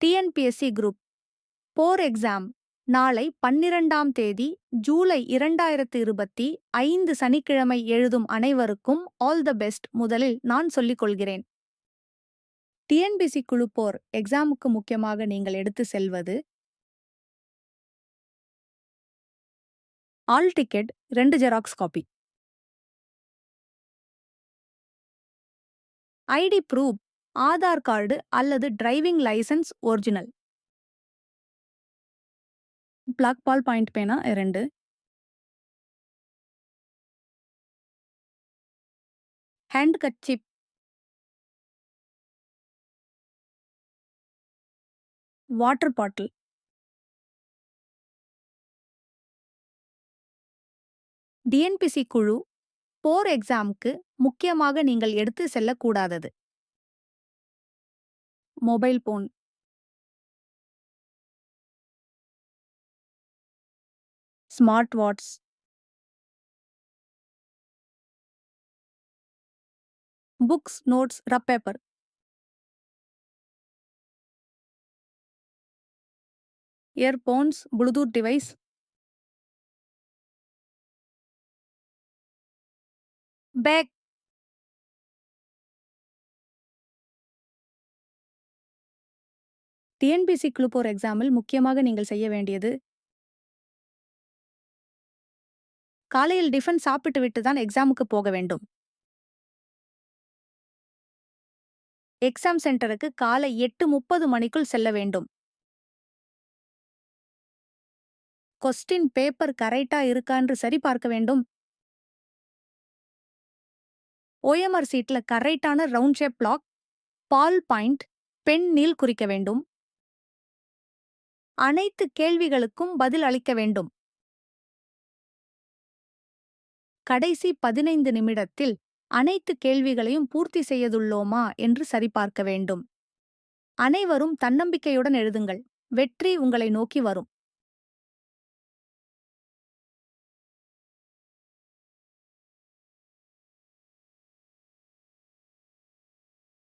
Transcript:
TNPSC group four exam நாளை பன்னிரண்டாம் தேதி ஜூலை இரண்டாயிரத்து இருபத்தி ஐந்து சனிக்கிழமை எழுதும் அனைவருக்கும் ஆல் த பெஸ்ட் முதலில் நான் சொல்லிக் கொள்கிறேன். டிஎன்பிசி குழு போர் எக்ஸாமுக்கு முக்கியமாக நீங்கள் எடுத்து செல்வது ஆல் டிக்கெட் ரெண்டு xerox copy ID proof Aadhaar card அல்லது driving licence original. Black ball point பேனா இரண்டு. Handkerchief water bottle TNPSC குழு போர் எக்ஸாமுக்கு முக்கியமாக நீங்கள் எடுத்து செல்லக்கூடாதது. Mobile phone smart watch books notes rough paper earphones Bluetooth device bag TNPSC group four எக்ஸாமில் முக்கியமாக நீங்கள் செய்ய வேண்டியது காலையில் டிஃபன் சாப்பிட்டு விட்டு தான் எக்ஸாமுக்கு போக வேண்டும். எக்ஸாம் சென்டருக்கு காலை எட்டு முப்பது மணிக்குள் செல்ல வேண்டும். கொஸ்டின் பேப்பர் கரெக்டா இருக்கான்னு சரி பார்க்க வேண்டும். ஓஎம்ஆர் சீட்ல கரெக்டான round shape black ball point pen Neil குறிக்க வேண்டும். அனைத்து கேள்விகளுக்கும் பதில் அளிக்க வேண்டும். கடைசி பதினைந்து நிமிடத்தில் அனைத்து கேள்விகளையும் பூர்த்தி செய்துள்ளோமா என்று சரிபார்க்க வேண்டும். அனைவரும் தன்னம்பிக்கையுடன் எழுதுங்கள். வெற்றி உங்களை நோக்கி வரும்.